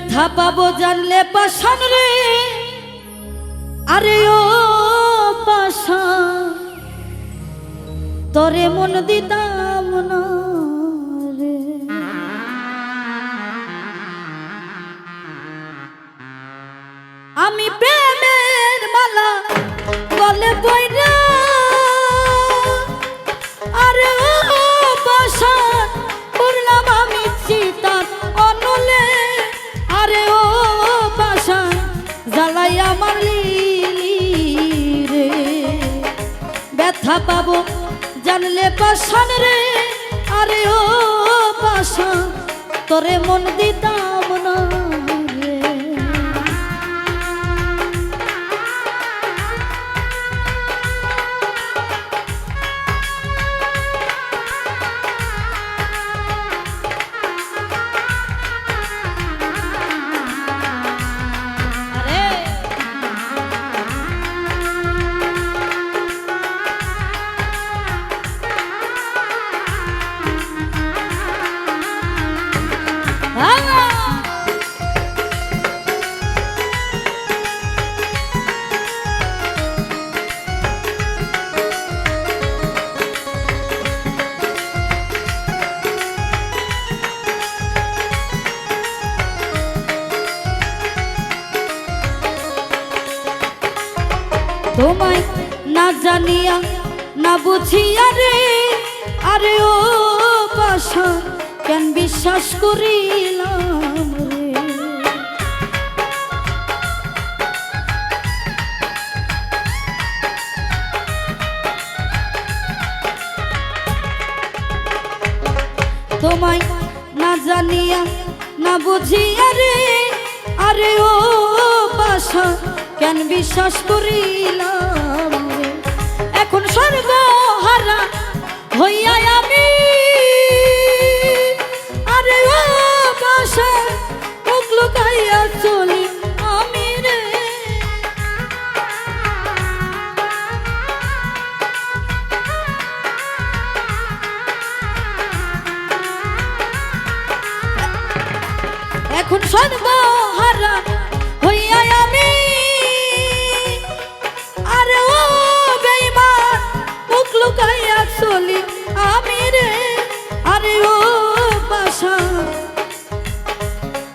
ব্যথা পাবো জানলে পাশান রে। আরে ও পাশা তোরে মন দিতাম না রে। আমি প্রেমের মালা গলে বইরা ব্যথা পাবো? জানলে পাশান রে আরে ও পাশান তোরে মন দিতাম। তোমায় না জানিয়া, না বুঝিয়া রে। আরে ও পাশা, কেন বিশ্বাস করিলাম তোমায় না জানিয়া, না বুঝিয়া রে। আরে ও বাসা কেন বিশ্বাস করিলাম? এখন সর্বহারা হইয়া আমি আরে ও বাসা চলি আমি এখন সর্বহারা চলি আমি রে, আরে ও বাসা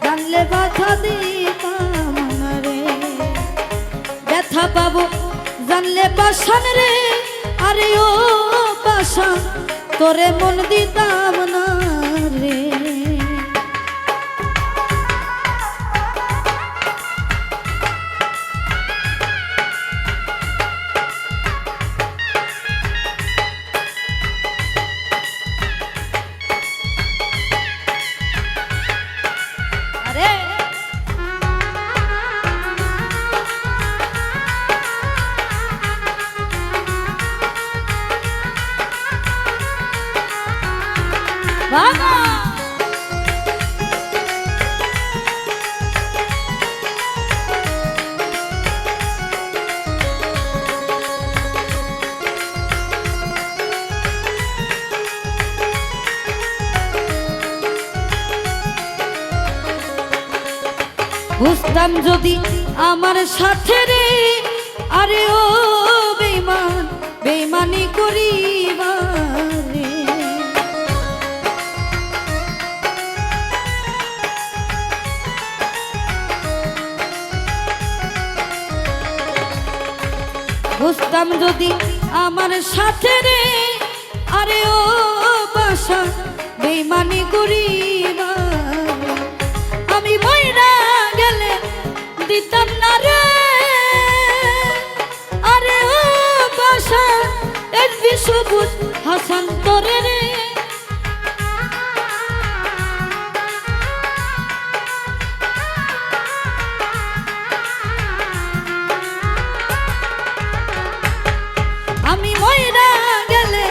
জানলে বাধা দিতাম রে। ব্যথা পাবো, জানলে বাসান রে, আরে ও বাসা তোরে মন দিতাম না। বুঝতাম যদি আমার সাথে রে। আরে ও বেইমান, বেইমানি করিবারে বুঝতাম যদি আমার সাথে রে। আরে ও বাসা, বেইমানি করিবারে সবুজ হাসান তোরে রে। আমি মইরা গেলে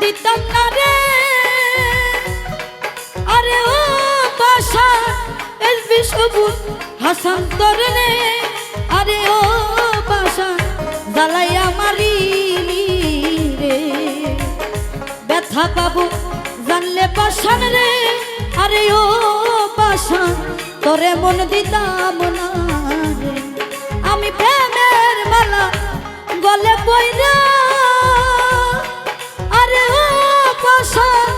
দিতাম না রে। আরে ও বাসা এসবি সবুজ হাসান তোরে রে। আরে ও বাসা জ্বালাইয়া মারিলি ব্যথা পাবো। জানলে পাশান রে, আরে ও পাশান তোরে মন দিতাম না রে। আমি প্রেমের মালা গলে বইরা আরে ও পাশান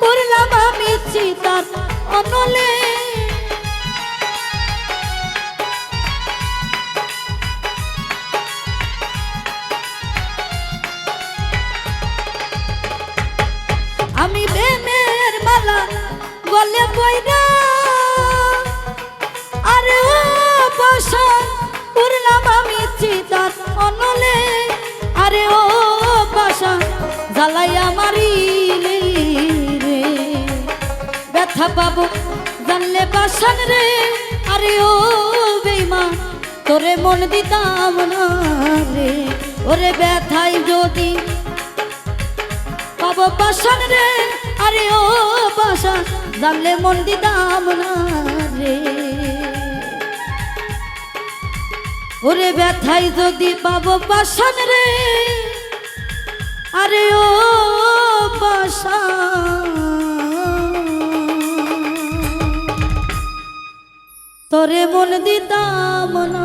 পড়লাম আমি চিতার অনলে। আমি প্রেমের মালা গলে বইরা আরে ও বাসা উড়লাম আমি চিতার অনলে। আরে ও বাসা জ্বালাইয়া মারিলে রে। ব্যথা পাবো, জানলে বাসান রে। আরে ও বেমা তোরে মন দিতাম না রে। ওরে ব্যথাই যদি পাবো বাসন রে, আরে ও বাসা জানলে মন দিতাম না রে। ওরে ব্যথাই যদি পাবো বাসন রে, আরে ও বাসা তোরে মন দিতাম না।